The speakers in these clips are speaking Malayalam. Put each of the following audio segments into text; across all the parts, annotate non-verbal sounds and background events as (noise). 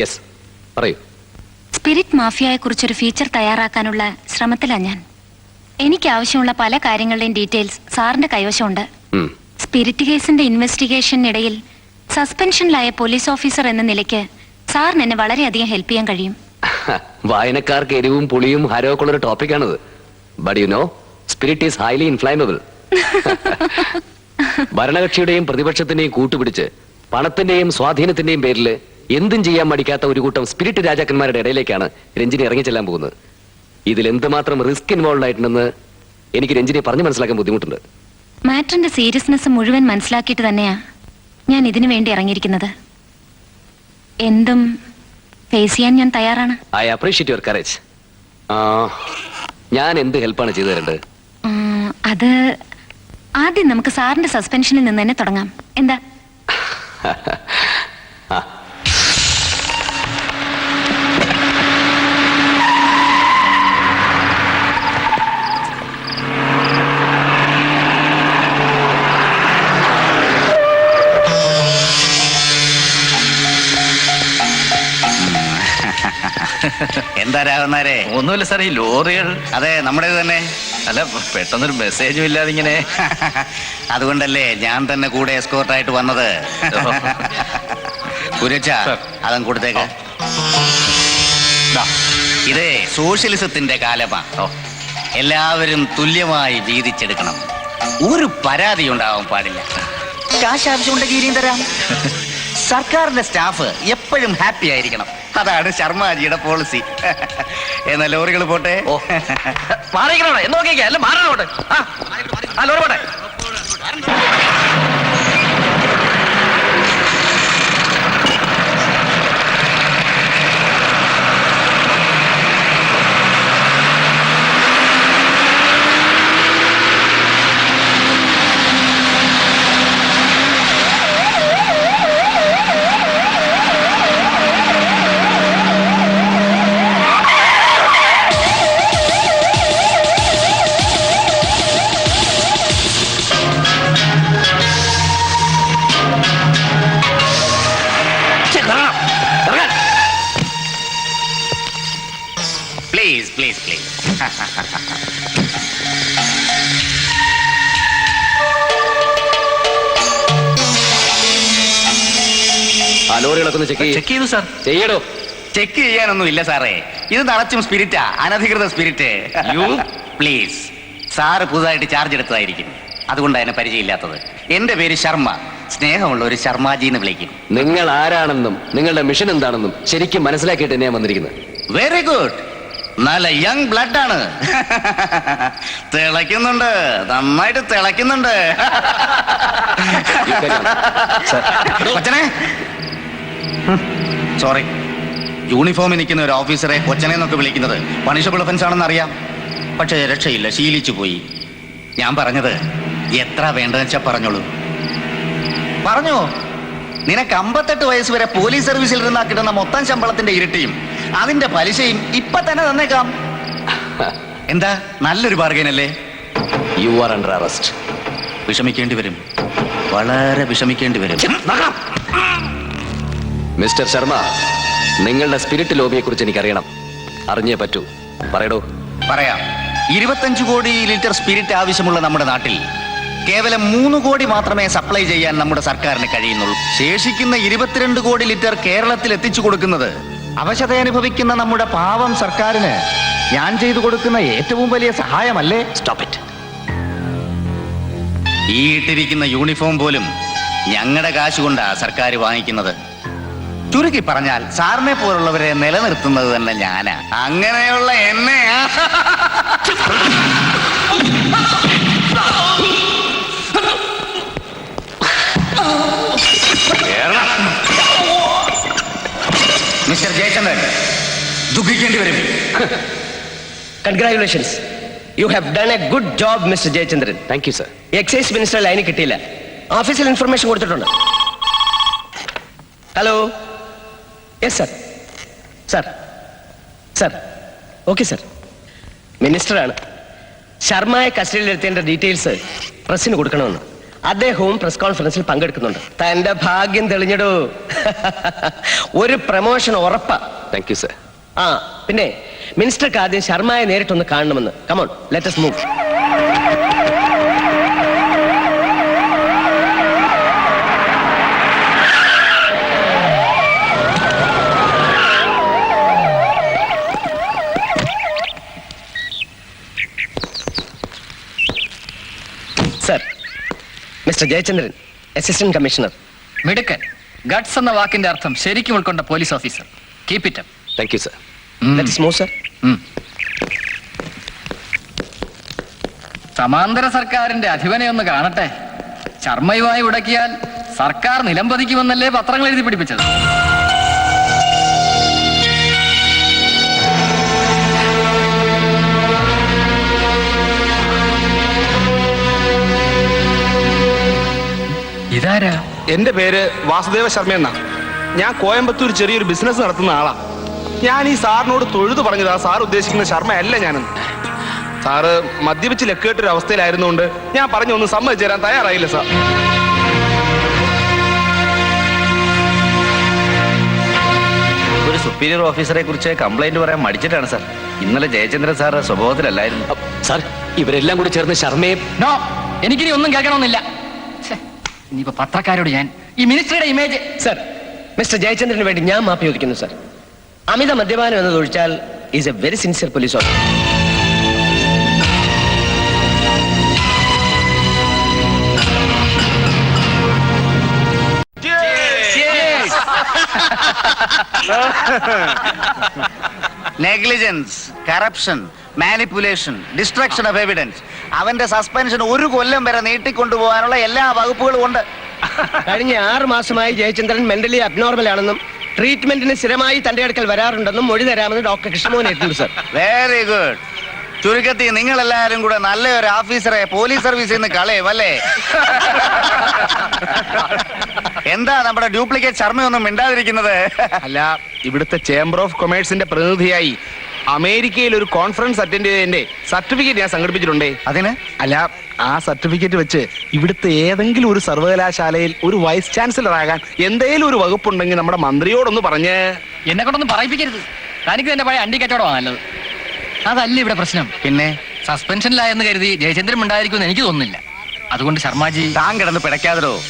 യെസ് പറയൂ. സ്പിരിറ്റ് മാഫിയയെ കുറിച്ചൊരു ഫീച്ചർ തയ്യാറാക്കാനുള്ള ശ്രമത്തിലാണ് ഞാൻ. എനിക്ക് ആവശ്യമുള്ള പല കാര്യങ്ങളുടെയും ഡീറ്റെയിൽസ് സാറിന്റെ കൈവശമുണ്ട്. സ്പിരിറ്റ് കേസിന്റെ ഇൻവെസ്റ്റിഗേഷനിടയിൽ സസ്പെൻഷനിലായ പോലീസ് ഓഫീസർ എന്ന നിലയ്ക്ക് സാറിന് എന്നെ വളരെയധികം ഹെൽപ്പ് ചെയ്യാൻ കഴിയും. (laughs) വായനക്കാർക്ക് എരിവും പുളിയും ഹരമൊക്കെ ഉള്ള ഒരു ടോപ്പിക്കാണത് but you know spirit is highly inflammable ഭരണകക്ഷിയുടെയും പ്രതിപക്ഷത്തിന്റെയും കൂട്ടുപിടിച്ച് പണത്തിന്റെയും സ്വാധീനത്തിന്റെയും പേരിൽ എന്തും ചെയ്യാൻ മടിക്കാത്ത ഒരു കൂട്ടം സ്പിരിറ്റ് രാജാക്കന്മാരുടെ ഇടയിലേക്കാണ് രഞ്ജിനി ഇറങ്ങി ഇറങ്ങിച്ചെല്ലാൻ പോകുന്നത്. ഇതിൽ എന്തുമാത്രം റിസ്ക് ഇൻവോൾവ് ആയിട്ടുണ്ടെന്ന് എനിക്ക് രഞ്ജിനിയെ പറഞ്ഞു മനസ്സിലാക്കാൻ ബുദ്ധിമുട്ടുണ്ട്. മാറ്ററിന്റെ സീരിയസ്നെസ് മുഴുവൻ മനസ്സിലാക്കിയിട്ട് തന്നെയാ ഞാൻ ഇതിനു വേണ്ടി ഇറങ്ങിയിരിക്കുന്നത്. എന്തും ഫേസ് ചെയ്യാൻ ഞാൻ തയ്യാറാണ്. ഐ അപ്രീഷിയേറ്റ് യുവർ കറേജ് ഞാൻ എന്ത് ഹെൽപ്പാണ് ചെയ്തു തരേണ്ടത്? അത് ആദ്യം നമുക്ക് സാറിന്റെ സസ്പെൻഷനിൽ നിന്ന് തന്നെ തുടങ്ങാം. എന്താ? (laughs) എന്താ രാഘവന്നാരെ ഒന്നുമില്ല സാർ ഈ ലോറികൾ. അതെ നമ്മുടേത് തന്നെ. അല്ല പെട്ടെന്നൊരു മെസ്സേജും ഇല്ലാതെ ഇങ്ങനെ. അതുകൊണ്ടല്ലേ ഞാൻ തന്നെ കൂടെ എസ്കോർട്ടായിട്ട് വന്നത്. കുരച്ച അതും കൊടുത്തേക്ക്. ഇതേ സോഷ്യലിസത്തിന്റെ കാലമാണ്. എല്ലാവരും തുല്യമായി വീതിച്ചെടുക്കണം. ഒരു പരാതി ഉണ്ടാവാൻ പാടില്ല. കാശ് ആവശ്യമുണ്ടെങ്കിൽ ഇനിയും തരാം. (laughs) സർക്കാരിന്റെ സ്റ്റാഫ് എപ്പോഴും ഹാപ്പി ആയിരിക്കണം. അതാണ് ശർമാജിയുടെ പോളിസി എന്നാ ലോറികൾ പോട്ടെ? ഓ. മാറിക്കണോ എന്ന് നോക്കിക്കേ അല്ല മാറണോട്ടെ ആ ലോറി പോട്ടെ. ചെക്ക് ചെയ്തു സാർ. ചെയ്യടോ. ചെക്ക് ചെയ്യാനൊന്നും ഇല്ല സാറേ. ഇത് തളച്ചും സ്പിരിറ്റാ. അനധികൃത സ്പിരിറ്റ്. You please. സാറ് പുതുതായിട്ട് ചാർജ് എടുത്തതായിരിക്കും. അതുകൊണ്ടാണ് എന്നെ പരിചയമില്ലാത്തത്. എന്റെ പേര് ശർമ്മ. സ്നേഹമുള്ള ഒരു ശർമാജി എന്ന് വിളിക്കും. നിങ്ങൾ ആരാണെന്നും നിങ്ങളുടെ മിഷൻ എന്താണെന്നും ശരിക്കും മനസ്സിലാക്കിയിട്ട് തന്നെയാണ് വന്നിരിക്കുന്നത്. വെരി ഗുഡ് നല്ല യങ് ബ്ലഡ് ആണ്. തിളയ്ക്കുന്നുണ്ട്. നന്നായിട്ട് തിളയ്ക്കുന്നുണ്ട്. കൊച്ചനെ സോറി. യൂണിഫോമിൽ നിൽക്കുന്ന ഒരു ഓഫീസറെ കൊച്ചനെ എന്നൊക്കെ വിളിക്കുന്നത് പണിഷബിൾ ഒഫൻസ് ആണെന്ന് അറിയാം. പക്ഷേ രക്ഷയില്ല ശീലിച്ചു പോയി. ഞാൻ പറഞ്ഞത് എത്ര വേണ്ടതെന്ന് വെച്ചാ പറഞ്ഞോളൂ. പറഞ്ഞോ? നിനക്ക് അമ്പത്തെട്ട് വയസ്സ് വരെ പോലീസ് സർവീസിൽ നിന്നാ കിട്ടുന്ന മൊത്തം ശമ്പളത്തിന്റെ ഇരട്ടിയും അതിന്റെ പലിശയും ഇപ്പൊ തന്നെ തന്നേക്കാം. എന്താ? നല്ലൊരു ബാർഗൈൻ അല്ലേ? യു ആർ അണ്ടർ അറസ്റ്റ് വിഷമിക്കേണ്ടി വരും. വളരെ വിഷമിക്കേണ്ടി വരും. മിസ്റ്റർ ശർമ്മ നിങ്ങളുടെ സ്പിരിറ്റ് ലോബിയെ കുറിച്ച് എനിക്കറിയണം. അറിഞ്ഞേ പറ്റൂ. പറയടോ. പറയാം. ഇരുപത്തഞ്ചു കോടി ലിറ്റർ സ്പിരിറ്റ് ആവശ്യമുള്ള നമ്മുടെ നാട്ടിൽ കേവലം മൂന്ന് കോടി മാത്രമേ സപ്ലൈ ചെയ്യാൻ നമ്മുടെ സർക്കാരിന് കഴിയുന്നുള്ളൂ. ശേഷിക്കുന്ന ഇരുപത്തിരണ്ട് കോടി ലിറ്റർ കേരളത്തിൽ എത്തിച്ചു കൊടുക്കുന്നത് അവശത അനുഭവിക്കുന്ന നമ്മുടെ പാവം സർക്കാരിന് ഞാൻ ചെയ്തു കൊടുക്കുന്ന ഏറ്റവും വലിയ സഹായമല്ലേ? സ്റ്റോപ്പ് ഇറ്റ് ഈ ഇട്ടിരിക്കുന്ന യൂണിഫോം പോലും ഞങ്ങളുടെ കാശ് കൊണ്ടാ സർക്കാർ വാങ്ങിക്കുന്നത്. ചുരുക്കി പറഞ്ഞാൽ സാറിനെ പോലുള്ളവരെ നിലനിർത്തുന്നത് തന്നെ ഞാനാ. അങ്ങനെയുള്ള എന്നെ മിസ്റ്റർ ജയചന്ദ്രൻ ദുഃഖിക്കേണ്ടി വരും. Congratulations you have done a good job mister Jayachandran. Thank you sir excise minister line കിട്ടിയില്ല. ഓഫീസിൽ ഇൻഫർമേഷൻ കൊടുത്തിട്ടുണ്ട്. Hello yes sir sir sir okay sir മിനിസ്റ്ററാണ് ശർമ്മയെ കസ്റ്റഡിയിലെടുത്തേണ്ട ഡീറ്റെയിൽസ് പ്രസ്സിന് കൊടുക്കണമെന്ന്. അദ്ദേഹവും പ്രസ് കോൺഫറൻസിൽ പങ്കെടുക്കുന്നുണ്ട്. തന്റെ ഭാഗ്യം തെളിഞ്ഞടൂ. (laughs) ഒരു പ്രമോഷൻ ഉറപ്പാ. താങ്ക് യു സർ ആ പിന്നെ മിനിസ്റ്റർക്ക് ആദ്യം ശർമ്മയെ നേരിട്ടൊന്ന് കാണണമെന്ന്. Come on let's move mister Jayachandran assistant commissioner മിടുക്കൻ. ഗട്സ് എന്ന വാക്കിന്റെ അർത്ഥം ശരിക്കും ഉൾക്കൊണ്ട police officer. Keep it thank you sir let move sir സമാന്തര സർക്കാരിന്റെ അധിപനെ ഒന്ന് കാണട്ടെ. ചർമ്മയുമായി ഉടക്കിയാൽ സർക്കാർ നിലംപതിക്കുമെന്നല്ലേ പത്രങ്ങൾ എഴുതി പിടിപ്പിച്ചത്. ഇതാരാ? എന്റെ പേര് വാസുദേവ ശർമ്മ എന്നാ. ഞാൻ കോയമ്പത്തൂർ ചെറിയൊരു ബിസിനസ് നടത്തുന്ന ആളാ. ഞാൻ ഈ സാറിനോട് തൊഴുതു പറഞ്ഞതാ സാർ ഉദ്ദേശിക്കുന്ന ശർമ്മ അല്ല ഞാനെന്ന്. സാറ് മദ്യപിച്ച് ലക്കേട്ടൊരു അവസ്ഥയിലായിരുന്നുകൊണ്ട് ഞാൻ പറഞ്ഞു ഒന്ന് സമ്മതിച്ചു തരാൻ തയ്യാറായില്ല സാർ. ഒരു സുപ്പീരിയർ ഓഫീസറെ കുറിച്ച് കംപ്ലൈന്റ് പറയാൻ മടിച്ചിട്ടാണ് സാർ. ഇന്നലെ ജയചന്ദ്രൻ സാർ സ്വഭാവത്തിലല്ലായിരുന്നു. സാർ ഇവരെല്ലാം കൂടി ചേർന്ന് ശർമ്മയെ നോ എനിക്കിനി ഒന്നും കേൾക്കണമെന്നില്ല. ഇനിയിപ്പോ പത്രക്കാരോട് ഞാൻ ഈ മിനിസ്റ്ററുടെ ഇമേജ് സർ മിസ്റ്റർ ജയചന്ദ്രന് വേണ്ടി ഞാൻ മാപ്പ് ചോദിക്കുന്നു സർ അമിത മദ്യപാനം എന്നത് ഒഴിച്ചാൽ is a very sincere police officer negligence corruption manipulation destruction of evidence അവന്റെ സസ്പെൻഷൻ ഒരു കൊല്ലം വരെ നീട്ടിക്കൊണ്ടുപോകാനുള്ള എല്ലാ വകുപ്പുകളും ഉണ്ട്. കഴിഞ്ഞ ആറ് മാസമായി ജയചന്ദ്രൻ മെന്റലി അബ്നോർമൽ ആണെന്നും ട്രീറ്റ്മെന്റിന് സ്ഥിരമായി തന്റെ അടുക്കൽ വരാറുണ്ടെന്നും മൊഴി തരാമെന്ന് ഡോക്ടർ കൃഷ്ണമോഹൻ എത്തുന്നു സർ വെരി ഗുഡ് ചുരുക്കത്തിൽ നിങ്ങൾ എല്ലാവരും കൂടെ നല്ല ഒരു ഓഫീസറെ പോലീസ് സർവീസിൽ നിന്ന് കളയും അല്ലേ? എന്താ നമ്മുടെ ഡ്യൂപ്ലിക്കേറ്റ് ശർമ്മയൊന്നും മിണ്ടാതിരിക്കുന്നത്? അല്ല ഇവിടുത്തെ ചേംബർ ഓഫ് കൊമേഴ്സിന്റെ പ്രതിനിധിയായി അമേരിക്കയിൽ ഒരു കോൺഫറൻസ് അറ്റൻഡ് ചെയ്തതിന്റെ സർട്ടിഫിക്കറ്റ് ഞാൻ സംഘടിപ്പിച്ചിട്ടുണ്ടേ. അതിന്? അല്ല ആ സർട്ടിഫിക്കറ്റ് വെച്ച് ഇവിടുത്തെ ഏതെങ്കിലും ഒരു സർവകലാശാലയിൽ ഒരു വൈസ് ചാൻസലർ ആകാൻ എന്തേലും ഒരു വകുപ്പുണ്ടെങ്കിൽ നമ്മുടെ മന്ത്രിയോടൊന്ന് പറഞ്ഞ്. എന്നെ കൊണ്ടൊന്നും പറയിപ്പിക്കരുത്. തനിക്ക് തന്നെ പഴയ അണ്ടി കച്ചവടമാണ് നല്ലത്. അതല്ല ഇവിടെ പ്രശ്നം. പിന്നെ? സസ്പെൻഷനിലായെന്ന് കരുതി ജയചന്ദ്രൻ ഉണ്ടായിരിക്കുമെന്ന് എനിക്ക് തോന്നുന്നില്ല. അതുകൊണ്ട് ശർമാജി താൻ കിടന്ന് പിടയ്ക്കാതരോ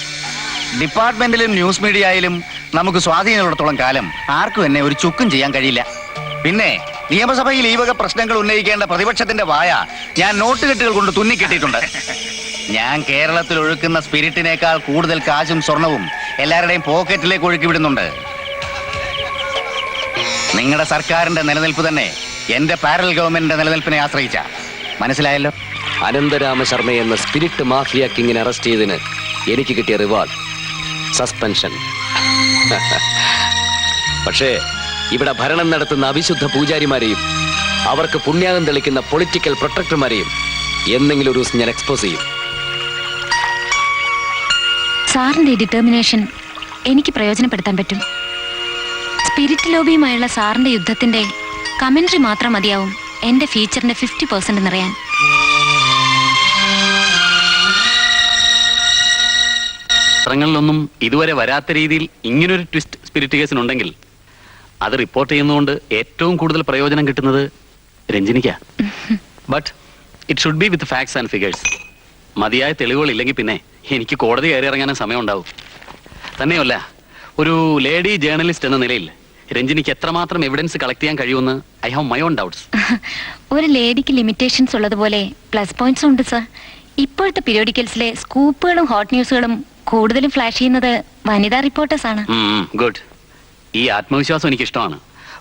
ഡിപ്പാർട്ട്മെന്റിലും ന്യൂസ് മീഡിയയിലും നമുക്ക് സ്വാധീനമുള്ളിടത്തോളം കാലം ആർക്കും എന്നെ ഒരു ചുക്കും ചെയ്യാൻ കഴിയില്ല. പിന്നെ നിയമസഭയിൽ ഈ വക പ്രശ്നങ്ങൾ ഉന്നയിക്കേണ്ട പ്രതിപക്ഷത്തിന്റെ വായ ഞാൻ നോട്ട് കെട്ടുകൾ കൊണ്ട് തുന്നിക്കെട്ടിയിട്ടുണ്ട്. ഞാൻ കേരളത്തിൽ ഒഴുക്കുന്ന സ്പിരിറ്റിനേക്കാൾ കൂടുതൽ കാശും സ്വർണവും എല്ലാവരുടെയും പോക്കറ്റിലേക്ക് ഒഴുക്കി വിടുന്നുണ്ട്. നിങ്ങളുടെ സർക്കാരിന്റെ നിലനിൽപ്പ് തന്നെ എന്റെ പാരൽ ഗവൺമെന്റിന്റെ നിലനിൽപ്പിനെ ആശ്രയിച്ച. മനസ്സിലായല്ലോ? അനന്തരാമ ശർമ്മ എന്ന സ്പിരിറ്റ് മാഫിയ കിങ്ങിനെ അറസ്റ്റ് ചെയ്തതിന് എനിക്ക് കിട്ടിയ റിവാർഡ്. സസ്പെൻഷൻ. (laughs) പക്ഷേ ഇവിടെ ഭരണം നടത്തുന്ന അവിശുദ്ധ പൂജാരിമാരെയും അവർക്ക് പുണ്യാകം തെളിക്കുന്ന പൊളിറ്റിക്കൽ പ്രൊട്ടക്ടർമാരെയും എന്തെങ്കിലും ഒരു ദിവസം ഞാൻ എക്സ്പോസ് ചെയ്യും. സാറിന്റെ ഡിറ്റർമിനേഷൻ എനിക്ക് പ്രയോജനപ്പെടുത്താൻ പറ്റും. സ്പിരിറ്റ് ലോബിയുമായുള്ള സാറിന്റെ യുദ്ധത്തിന്റെ കമന്ററി മാത്രം മതിയാവും. എന്റെ ഫീച്ചറിന്റെ ഫിഫ്റ്റി പെർസെന്റ് നിറയാൻ പത്രങ്ങളിലൊന്നും ഇതുവരെ വരാത്ത രീതിയിൽ ഇങ്ങനൊരു ട്വിസ്റ്റ് സ്പിരിറ്റ് കേസിനുണ്ടെങ്കിൽ അത് റിപ്പോർട്ട് ചെയ്യുന്നതുകൊണ്ട് ഏറ്റവും കൂടുതൽ പ്രയോജനം കിട്ടുന്നത് രഞ്ജിനിക്ക. But it should be with facts and figures മതിയായ തെളിവുകൾ ഇല്ലെങ്കിൽ പിന്നെ എനിക്ക് കോടതി കയറി ഇറങ്ങാനും സമയം ഉണ്ടാവും തന്നെയല്ല ഒരു ലേഡി ജേർണലിസ്റ്റ് എന്ന നിലയിൽ രഞ്ജിനിക്ക് എത്രമാത്രം എവിഡൻസ് കളക്ട് ചെയ്യാൻ കഴിയുമെന്ന് I have my own doubts ഒരു ലേഡിക്ക് ലിമിറ്റേഷൻസ് ഉള്ളതുപോലെ പ്ലസ് പോയിന്റ്സ് ഉണ്ട് സർ ഇപ്പോഴത്തെ പീരിയോഡിക്കൽസിലെ സ്കൂപ്പുകളും ഹോട്ട് ന്യൂസുകളും കൂടുതലും ഫ്ലാഷ് ചെയ്യുന്നത് വനിതാ റിപ്പോർട്ടേഴ്സ് ആണ്. ഗുഡ് ഈ ആത്മവിശ്വാസം എനിക്ക് ഇഷ്ടമാണ്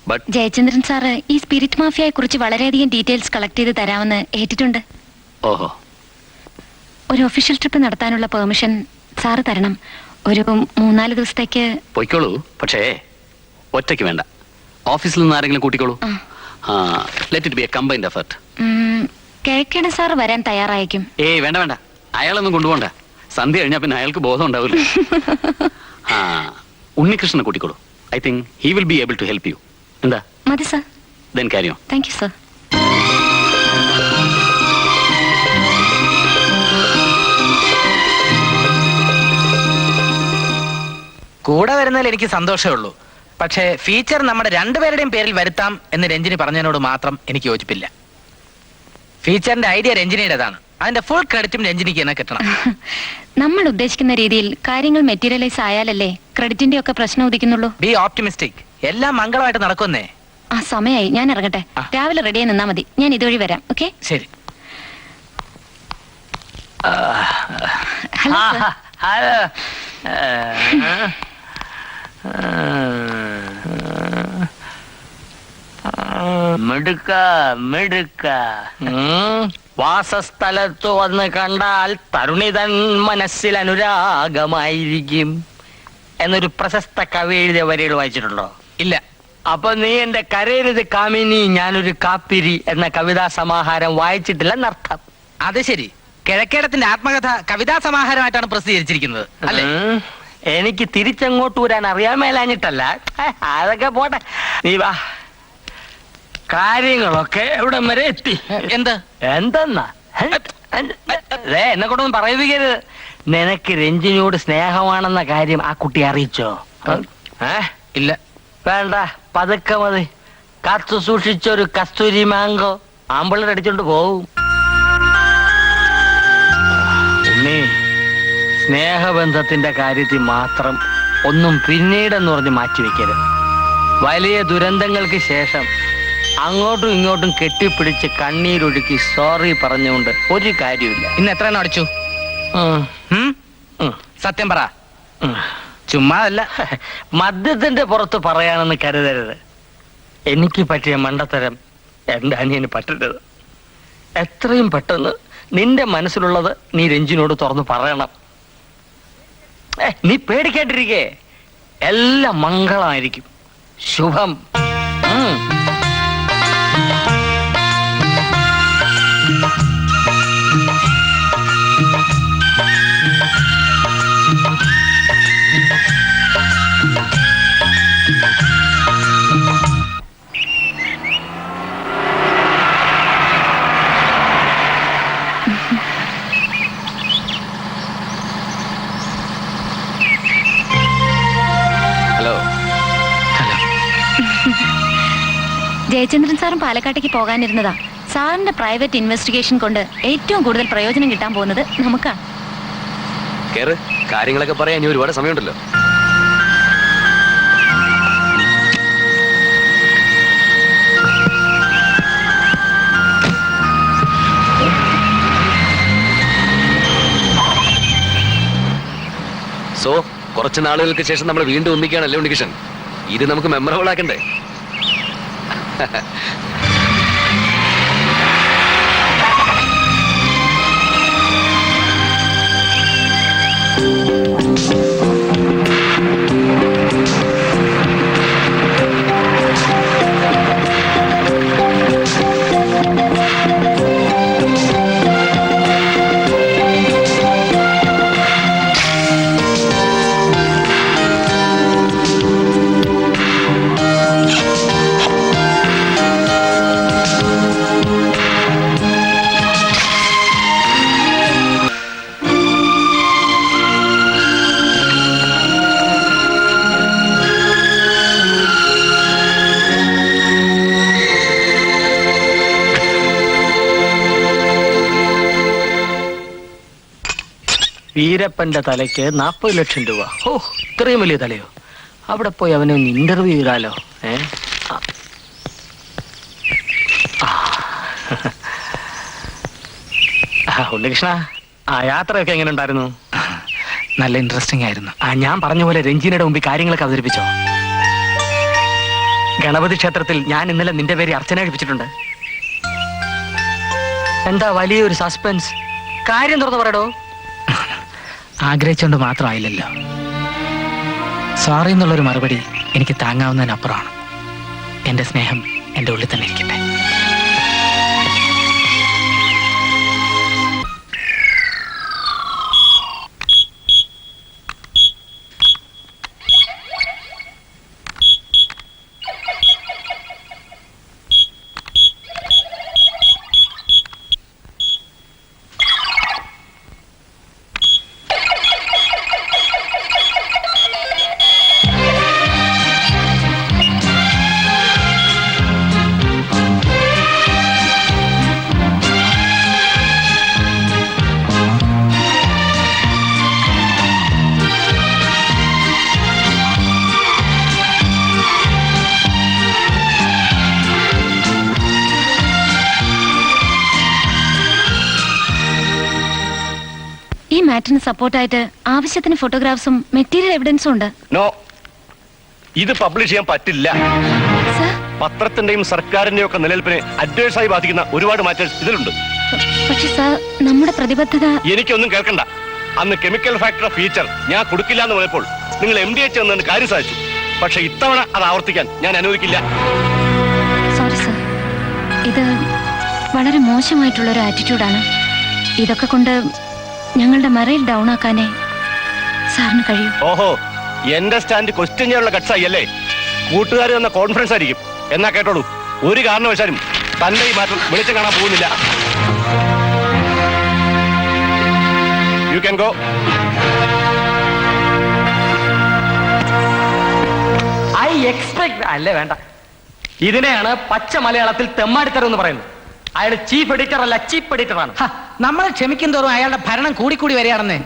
ബട്ട് ജയചന്ദ്രൻ സാറ് ഈ സ്പിരിറ്റ് മാഫിയയെ കുറിച്ച് വളരെയധികം ഡീറ്റെയിൽസ് കളക്ട് ചെയ്ത് തരാമെന്ന് ഏറ്റിട്ടുണ്ട്. ഓഹോ. ഒരു ഒഫീഷ്യൽ ട്രിപ്പ് നടത്താനുള്ള പെർമിഷൻ സാറ് തരണം. ഒരു മൂന്നാൽ ദിവസത്തേക്ക് പൊയ്ക്കോളൂ. പക്ഷേ ഒറ്റയ്ക്ക് വേണ്ട. ഓഫീസിൽ നിന്ന് ആരെങ്കിലും കൂട്ടിക്കോളൂ. Let it be a combined effort sir വരാൻ തയ്യാറായിരിക്കും. ഏയ് വേണ്ട വേണ്ട. അയാളൊന്നും കൊണ്ടുപോണ്ട. സന്ധ്യ കഴിഞ്ഞാൽ പിന്നെ അയാൾക്ക് ബോധം ഉണ്ടാവില്ല. (laughs) ആ ഉണ്ണികൃഷ്ണനെ കൂട്ടിക്കോളൂ. I think he will be able to help you എന്താ? മതി സാർ. ദെൻ കാര്യം താങ്ക് യു സർ കൂടെ വരുന്നതിൽ എനിക്ക് സന്തോഷമേ ഉള്ളൂ. പക്ഷേ ഫീച്ചർ നമ്മുടെ രണ്ടുപേരുടെയും പേരിൽ വരുത്താം എന്ന് രഞ്ജിനി പറഞ്ഞതിനോട് മാത്രം എനിക്ക് യോജിപ്പില്ല. ഫീച്ചറിന്റെ ഐഡിയ രഞ്ജിനിയുടേതാണ്. അതിന്റെ ഫുൾ ക്രെഡിറ്റും രഞ്ജിനിക്ക് തന്നെ കിട്ടണം. (laughs) നമ്മൾ ഉദ്ദേശിക്കുന്ന രീതിയിൽ കാര്യങ്ങൾ മെറ്റീരിയലൈസ് ആയാലല്ലേ ക്രെഡിറ്റിന്റെ ഒക്കെ പ്രശ്നം ഉദിക്കുന്നുള്ളൂ? ബി ഓപ്റ്റിമിസ്റ്റിക് എല്ലാം മംഗളമായിട്ട് നടക്കുന്നേ. ആ സമയമായി ഞാൻ ഇറങ്ങട്ടെ. രാവിലെ റെഡിയായി നിന്നാ മതി. ഞാൻ ഇതുവഴി വരാം. ഓക്കെ ശരി. Hello sir. (laughs) മിടുക്ക മിടുക്ക. വാസസ്ഥലത്ത് വന്ന് കണ്ടാൽ തരുണിതൻ മനസ്സിൽ അനുരാഗമായിരിക്കും എന്നൊരു പ്രശസ്ത കവി എഴുതിയ വരികൾ വായിച്ചിട്ടുണ്ടോ? ഇല്ല. അപ്പൊ നീ എന്റെ കരയരുത് കാമിനി ഞാനൊരു കാപ്പിരി എന്ന കവിതാ സമാഹാരം വായിച്ചിട്ടില്ലെന്നർത്ഥം. അത് ശരി. കിഴക്കേടത്തിന്റെ ആത്മകഥ കവിതാ സമാഹാരമായിട്ടാണ് പ്രസിദ്ധീകരിച്ചിരിക്കുന്നത്. അല്ലേ? എനിക്ക് തിരിച്ചങ്ങോട്ട് വരാൻ അറിയാൻ മേലാഞ്ഞിട്ടല്ല. അതൊക്കെ പോട്ടെ. നീ വാ. കാര്യങ്ങളൊക്കെ എവിടെ വരെ എത്തി. എന്താ? എന്തെന്നാ? എന്നെ കൊണ്ടൊന്നും പറയിപ്പിക്കരുത്. നിനക്ക് രഞ്ജിനിയോട് സ്നേഹമാണെന്ന കാര്യം ആ കുട്ടി അറിയിച്ചോ? ഏ? ഇല്ല. വേണ്ട പതുക്കെ മതി. കാത്തു സൂക്ഷിച്ചൊരു കസ്തൂരി മാങ്കോ ആമ്പിള്ളേർ അടിച്ചോണ്ട് പോവും. ഉണ്ണി സ്നേഹബന്ധത്തിന്റെ കാര്യത്തിൽ മാത്രം ഒന്നും പിന്നീടെന്ന് പറഞ്ഞ് മാറ്റിവെക്കരുത്. വലിയ ദുരന്തങ്ങൾക്ക് ശേഷം അങ്ങോട്ടും ഇങ്ങോട്ടും കെട്ടിപ്പിടിച്ച് കണ്ണീരൊഴുക്കി സോറി പറഞ്ഞുകൊണ്ട് ഒരു കാര്യമില്ല ഇന്ന് എത്ര എണ്ണം അടിച്ചു സത്യം പറ. ചുമ്മാ അല്ല മദ്യത്തിന്റെ പുറത്ത് പറയാനെന്ന് കരുതരുത്. എനിക്ക് പറ്റിയ മണ്ടത്തരം എന്റെ അനിയന് പറ്റരുത്. എത്രയും പെട്ടെന്ന് നിന്റെ മനസ്സിലുള്ളത് നീ രഞ്ജിനോട് തുറന്ന് പറയണം. ഏ, നീ പേടിക്കാണ്ടിരിക്കേ. എല്ലാം മംഗളമായിരിക്കും. ശുഭം. ജയചന്ദ്രൻ സാറും പാലക്കാട്ടേക്ക് പോകാനിരുന്നതാ. സാറിന്റെ പ്രൈവറ്റ് ഇൻവെസ്റ്റിഗേഷൻ കൊണ്ട് ഏറ്റവും കൂടുതൽ പ്രയോജനം കിട്ടാൻ പോകുന്നത് നമുക്കാണ് കേറ് കാര്യങ്ങളൊക്കെ പറയാൻ ഇനി ഒരുപാട് സമയമുണ്ടല്ലോ. സോ കുറച്ച് നാളുകൾക്ക് ശേഷം നമ്മൾ വീണ്ടും ഒന്നിക്കുകയാണല്ലേ ഉണ്ണികൃഷ്ണൻ. ഇത് നമുക്ക് മെമ്മറബിൾ ആക്കണ്ടേ? Thank you. വീരപ്പന്റെ തലയ്ക്ക് നാൽപ്പത് ലക്ഷം രൂപ. ഓ ഇത്രയും വലിയ തലയോ? അവിടെ പോയി അവനെ ഒന്ന് ഇന്റർവ്യൂ ചെയ്താലോ? ഏ? ഉണ്ണികൃഷ്ണ ആ യാത്രയൊക്കെ എങ്ങനെ ഉണ്ടായിരുന്നു? നല്ല ഇൻട്രസ്റ്റിംഗ് ആയിരുന്നു. ആ ഞാൻ പറഞ്ഞ പോലെ രഞ്ജിനയുടെ മുമ്പിൽ കാര്യങ്ങളൊക്കെ അവതരിപ്പിച്ചോ? ഗണപതി ക്ഷേത്രത്തിൽ ഞാൻ ഇന്നലെ നിന്റെ പേര് അർച്ചന കഴിപ്പിച്ചിട്ടുണ്ട് എന്താ വലിയൊരു സസ്പെൻസ് കാര്യം തുറന്നു പറയടോ. ആഗ്രഹിച്ചുകൊണ്ട് മാത്രമായില്ലല്ലോ. സോറി എന്നുള്ളൊരു മറുപടി എനിക്ക് താങ്ങാവുന്നതിനപ്പുറമാണ്. എന്റെ സ്നേഹം എന്റെ ഉള്ളിൽ തന്നെ ഇരിക്കട്ടെ. മാറ്ററിന് സപ്പോർട്ടായിട്ട് ആവശ്യത്തിന് ഫോട്ടോഗ്രാഫ്സും മെറ്റീരിയൽ എവിഡൻസും ഉണ്ട്. നോ. ഇത് പബ്ലിഷ് ചെയ്യാൻ പറ്റില്ല. പത്രത്തിന്റെയും സർക്കാരിന്റെയും ഒക്കെ നിലനിൽപ്പിനെ അഡ്വേഴ്സായി ബാധിക്കുന്ന ഒരുപാട് മാറ്റേഴ്സ് ഇതിലുണ്ട്. പക്ഷേ സർ നമ്മുടെ പ്രതിബദ്ധത എനിക്കൊന്നും കേൾക്കണ്ട. അന്ന് കെമിക്കൽ ഫാക്ടറി ഫീച്ചർ ഞാൻ കൊടുക്കില്ല എന്ന് പറഞ്ഞപ്പോൾ നിങ്ങൾ എം ഡി എച്ച് എന്നതിന് കാര്യം സാധിച്ചു. പക്ഷെ ഇത്തവണ അത് ആവർത്തിക്കാൻ ഞാൻ അനുവദിക്കില്ല. Sorry sir. ഇത് വളരെ മോശമായിട്ടുള്ള ഒരു ആറ്റിറ്റ്യൂഡാണ് ഇതൊക്കെ കൊണ്ട് ഞങ്ങളുടെ മറയിൽ ഡൗൺ ആക്കാനേ സാറിന് കഴിയും. ഓഹോ എന്റെ സ്റ്റാൻഡ് ക്വസ്റ്റ്യൻ ചെയ്യാനുള്ള കട്സായി അല്ലേ കൂട്ടുകാർ തന്ന കോൺഫറൻസ് ആയിരിക്കും. എന്നാ കേട്ടോളൂ. ഒരു കാരണവശാലും തന്റെ ഈ മാറ്റം വിളിച്ചു കാണാൻ പോകുന്നില്ല. You can go I expect അല്ലേ വേണ്ട. ഇതിനെയാണ് പച്ച മലയാളത്തിൽ തെമ്മാടിത്തരം എന്ന് പറയുന്നത്. അയാൾ ചീഫ് എഡിറ്റർ അല്ല ചീഫ് എഡിറ്റർ ആണ്. ഹ, നമ്മൾ ക്ഷമിക്കും തോറും അയാളുടെ ഭരണം കൂടിക്കൂടി വരികയാണെന്ന്.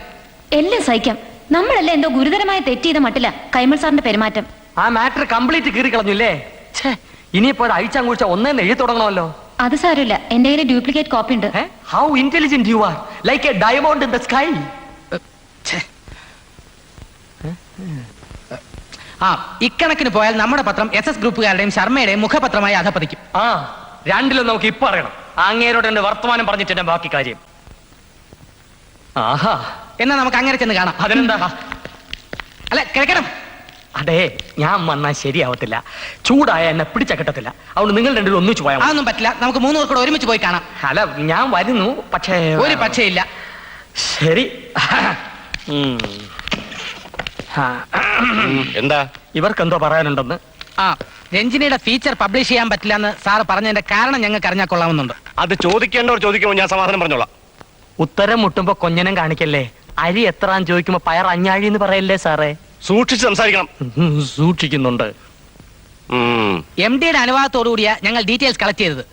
എല്ലാം സഹിക്കാം. നമ്മളല്ല എന്തോ ഗുരുതരമായ തെറ്റ് ചെയ്ത മട്ടില്ല കൈമൾ സാറിന്റെ പെരുമാറ്റം. ആ മാറ്റർ കംപ്ലീറ്റ് കീറി കളഞ്ഞില്ലേ? ഛേ ഇനിയിപ്പോ അയച്ചാൽ കുഴിച്ച ഒന്നേന്ന് എഴുതി തുടങ്ങണമല്ലോ. അത് സാരമില്ല. എന്റെ കയ്യിൽ ഡ്യൂപ്ലിക്കേറ്റ് കോപ്പി ഉണ്ട്. How intelligent you are like a diamond in the sky ആ ഇക്കണക്കിന് പോയാൽ നമ്മുടെ പത്രം എസ് എസ് ഗ്രൂപ്പുകാരുടെയും ശർമ്മയുടെയും മുഖപത്രമായി അധപ്പതിക്കും ആ രണ്ടിലും നമുക്ക് ഇപ്പൊ അറിയണം. അങ്ങേരോട് എന്റെ വർത്തമാനം പറഞ്ഞിട്ട് ബാക്കി കാര്യം. ആഹാ. എന്നാ നമുക്ക് അങ്ങനെ ചെന്ന് കാണാം. അതിനെന്താ? അല്ല കേൾക്കണം അതെ ഞാൻ വന്നാൽ ശരിയാവത്തില്ല. ചൂടായ എന്നെ പിടിച്ച കിട്ടത്തില്ല അതുകൊണ്ട് നിങ്ങൾ രണ്ടുപേരും ഒന്നിച്ചു പോയാൽ. അതൊന്നും പറ്റില്ല. നമുക്ക് മൂന്ന് പേർക്കൂടെ കൂടെ ഒരുമിച്ച് പോയി കാണാം. അല്ല ഞാൻ വരുന്നു പക്ഷേ ഒരു പക്ഷേ ഇല്ല ശരി എന്താ? ഇവർക്ക് എന്തോ പറയാനുണ്ടെന്ന്. ആ. രഞ്ജിനിയുടെ ഫീച്ചർ പബ്ലിഷ് ചെയ്യാൻ പറ്റില്ല എന്ന് സാറ് പറഞ്ഞതിന്റെ കാരണം ഞങ്ങൾക്ക് അറിഞ്ഞാൽ കൊള്ളാമെന്നുണ്ട് അത് ചോദിക്കേണ്ടവർ ചോദിക്കുമ്പോൾ ഞാൻ സമാധാനം പറഞ്ഞോളാം. ഉത്തരം മുട്ടുമ്പോ കൊഞ്ഞനം കാണിക്കല്ലേ? അരി എത്രാന്ന് ചോദിക്കുമ്പോ പയർ അഞ്ഞാഴി എന്ന് പറയല്ലേ സാറേ സൂക്ഷിച്ച് സംസാരിക്കണം. സൂക്ഷിക്കുന്നുണ്ട്. എം ഡിയുടെ അനുവാദത്തോടുകൂടിയ ഞങ്ങൾ ഡീറ്റെയിൽസ് കളക്ട് ചെയ്തത്.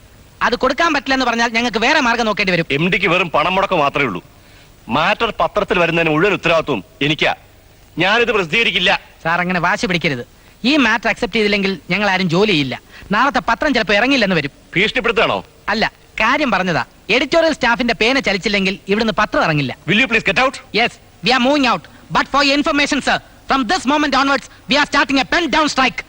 അത് കൊടുക്കാൻ പറ്റില്ല എന്ന് പറഞ്ഞാൽ ഞങ്ങൾക്ക് വേറെ മാർഗം നോക്കേണ്ടി വരും. എം ഡിക്ക് വെറും പണം മുടക്കം മാത്രമേ ഉള്ളൂ. മാറ്റർ പത്രത്തിൽ വരുന്നതിന് മുഴുവൻ ഉത്തരവാദിത്വം എനിക്കാ. ഞാനിത് പ്രസിദ്ധീകരിക്കില്ല. സാർ അങ്ങനെ വാശി പിടിക്കരുത്. ഈ മാറ്റർ അക്സെപ്റ്റ് ചെയ്തില്ലെങ്കിൽ ഞങ്ങൾ ആരും ജോലിയില്ല. നാളത്തെ പത്രം ചിലപ്പോൾ ഇറങ്ങില്ലെന്ന് വരും. ഭീഷണിപ്പെടുത്താണോ? അല്ല കാര്യം പറഞ്ഞതാ. എഡിറ്റോറിയൽ സ്റ്റാഫിന്റെ പേന ചലിച്ചില്ലെങ്കിൽ ഇവിടുന്ന് പത്രം ഇറങ്ങില്ല. Will you please get out yes we are moving out but for information sir from this moment onwards we are starting a pen down strike